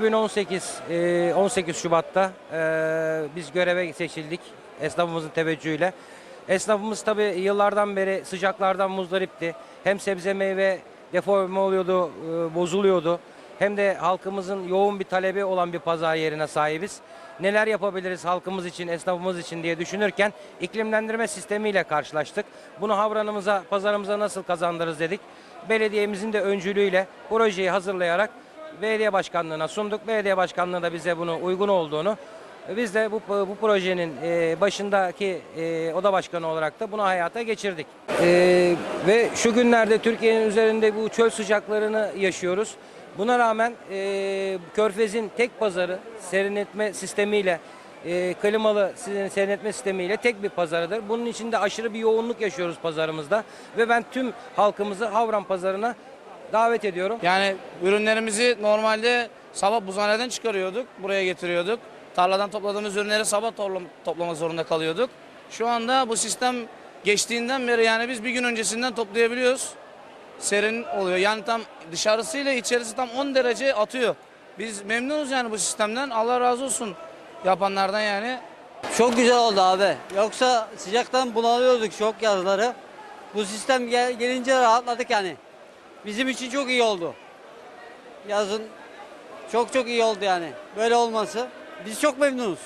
18 e, 18 Şubat'ta e, biz göreve seçildik esnafımızın teveccühüyle. Esnafımız tabi yıllardan beri sıcaklardan muzdaripti. Hem sebze meyve deforme oluyordu, e, bozuluyordu. Hem de halkımızın yoğun bir talebi olan bir pazar yerine sahibiz. Neler yapabiliriz halkımız için, esnafımız için diye düşünürken iklimlendirme sistemiyle karşılaştık. Bunu havranımıza, pazarımıza nasıl kazandırırız dedik. Belediyemizin de öncülüğüyle projeyi hazırlayarak belediye başkanlığına sunduk. Belediye başkanlığı da bize bunu uygun olduğunu biz de bu, bu projenin e, başındaki e, oda başkanı olarak da bunu hayata geçirdik. E, ve şu günlerde Türkiye'nin üzerinde bu çöl sıcaklarını yaşıyoruz. Buna rağmen e, Körfez'in tek pazarı serinletme sistemiyle e, klimalı serinletme sistemiyle tek bir pazarıdır. Bunun içinde aşırı bir yoğunluk yaşıyoruz pazarımızda ve ben tüm halkımızı Havran pazarına davet ediyorum. Yani ürünlerimizi normalde sabah buzhaneden çıkarıyorduk, buraya getiriyorduk. Tarladan topladığımız ürünleri sabah toplam- toplama zorunda kalıyorduk. Şu anda bu sistem geçtiğinden beri yani biz bir gün öncesinden toplayabiliyoruz. Serin oluyor. Yani tam dışarısıyla içerisi tam 10 derece atıyor. Biz memnunuz yani bu sistemden. Allah razı olsun yapanlardan yani. Çok güzel oldu abi. Yoksa sıcaktan bunalıyorduk çok yazları. Bu sistem gel- gelince rahatladık yani. Bizim için çok iyi oldu. Yazın çok çok iyi oldu yani. Böyle olması. Biz çok memnunuz.